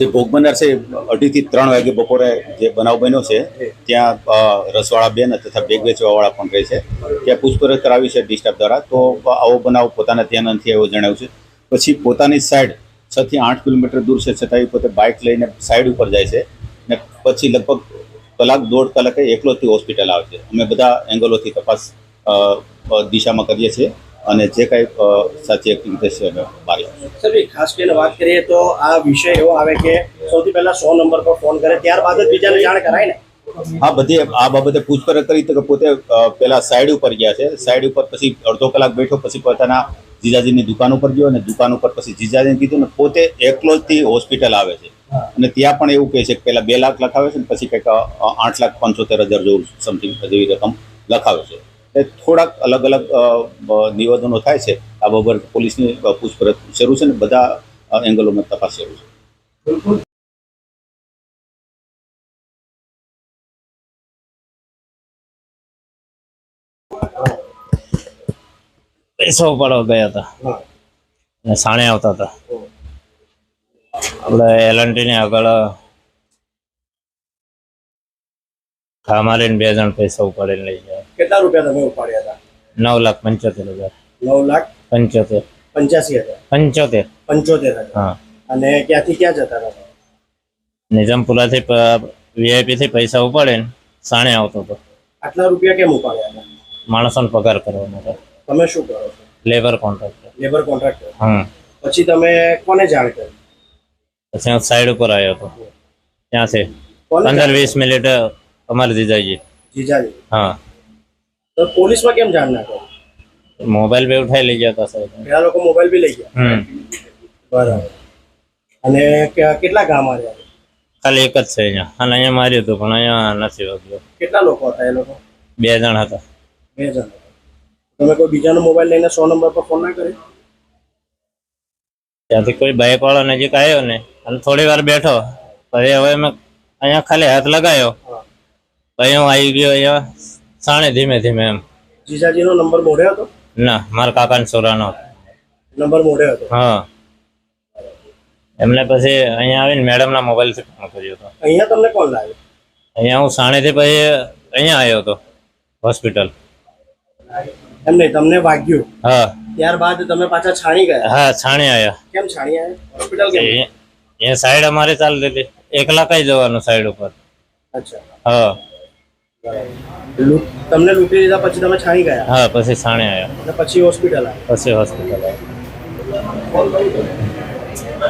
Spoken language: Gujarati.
જે ભોગ બનનાર છે, અઢીથી ત્રણ વાગે બપોરે જે બનાવ બન્યો છે, ત્યાં રસવાળા બેન તથા બેગ વેચવાવાળા પણ રહે છે. ત્યાં પૂછપરછ કરાવી છે ડિસ્ટર્બ દ્વારા. તો આવો બનાવ પોતાના ધ્યાન નથી આવ્યો જણાવ્યું છે. પછી પોતાની સાઈડ છ થી આઠ કિલોમીટર દૂર છે છતાં એ પોતે બાઇક લઈને સાઈડ ઉપર જાય છે. ને પછી લગભગ કલાક, દોઢ કલાકે એકલો હોસ્પિટલ આવે છે. અમે બધા એંગલોથી તપાસ દિશામાં કરીએ છીએ. અને જે કાંઈ સાચી એક્ટિવિટી છે અમે બહાર સર ખાસ કરીને વાત કરીએ તો આ વિષય એવો આવે કે સૌથી પહેલા સો નંબર પર ફોન કરે ત્યારબાદ જ બીજાને જાણ કરાય ને? હા બધી આ બાબતે પૂછપરછ કરી તો કે પોતે પેલા સાઈડ ઉપર ગયા છે. સાઈડ ઉપર પછી અડધો કલાક બેઠો પછી પોતાના જીજાજીની દુકાન ઉપર ગયો અને દુકાન ઉપર પછી જીજાજીને કીધું ને પોતે એકલો જ થી હોસ્પિટલ આવે છે. અને ત્યાં પણ એવું કહે છે કે પેલા બે લાખ લખાવે છે ને પછી કંઈક આઠ લાખ પંચોતેર હજાર જેવું સમથિંગ જેવી રકમ લખાવે છે. એ થોડાક અલગ અલગ નિવેદનો થાય છે. આ બાબત પોલીસની પૂછપરછ શરૂ છે ને બધા એંગલોમાં તપાસ શરૂ છે. પૈસા ઉપાડવા ગયા હતા. અને સાણે આવતા હતા. આપણે ને આગળ લઈને બે જણ પૈસા ઉપાડીને લઈ ગયા. કેટલા રૂપિયા તમે ઉપાડ્યા હતા? નવ લાખ પંચોતેર હજાર. નવ લાખ પંચોતેર. પંચ્યાસી હજાર. પંચોતેર. પંચોતેર હજાર. હા. અને ક્યાંથી ક્યાં જતા હતા નિઝામપુરાથી વીઆઈપી થી પૈસા ઉપાડીને સાણે આવતો હતો. આટલા રૂપિયા કેમ ઉપાડ્યા હતા? માણસોને પગાર કરવા માટે તમે શું કરો છો? Labour contractor. Labour contractor. હા. પછી તમે કોને જાણ કરી? પછી હું સાઈડ ઉપર આવ્યો હતો. ત્યાંથી. પંદર વીસ મિનિટ અમારે જીજાજી. જીજાજી. હા. તો પોલીસમાં કેમ જાણ ના કરો? મોબાઈલ બે ઉઠાઈ લઈ ગયા હતા સાહેબ. પેલા લોકો મોબાઈલ બી લઈ ગયા? બરાબર. અને કેટલા ગામ આવ્યા? ખાલી એક જ છે અહીંયા. અને અહીંયા માર્યું હતું પણ અહીંયા નથી વાગ્યો કેટલા લોકો હતા એ લોકો? બે જણ હતા. બે જણ તમે કોઈ બીજાનો મોબાઈલ લઈને સો નંબર પર ફોન ના કર્યો? ત્યાંથી કોઈ બાઇક વાળો નજીક આવ્યો ને અને થોડી વાર બેઠો. પછી હવે મેં અહીંયા ખાલી હાથ લગાવ્યો પછી હું આવી ગયો અહીંયા. સાણે ધીમે ધીમે એમ. જીજાજીનો નંબર મોઢે હતો? ના મારા કાકાને છોરાનો. નંબર મોઢે હતો? હા. એમને પછી અહીંયા આવીને મેડમના મોબાઈલથી ફોન કર્યો હતો. અહીંયા તમને કોણ લાવ્યો? અહીંયા હું સાણેથી પછી અહીંયા આવ્યો હતો હોસ્પિટલ. એમ નહીં તમને વાગ્યું. હા. ત્યારબાદ તમે પાછા છાણી ગયા? હા છાણે આવ્યા. કેમ છાણી આવ્યા? હોસ્પિટલ કેમ? એ- સાઈડ અમારે ચાલતી હતી. એકલા કઈ જવાનું સાઈડ ઉપર. અચ્છા. હા. તમને લૂંટી લીધા પછી તમે છાણી ગયા હા પછી છાણે આવ્યા પછી હોસ્પિટલ આવ્યા પછી હોસ્પિટલ આવ્યા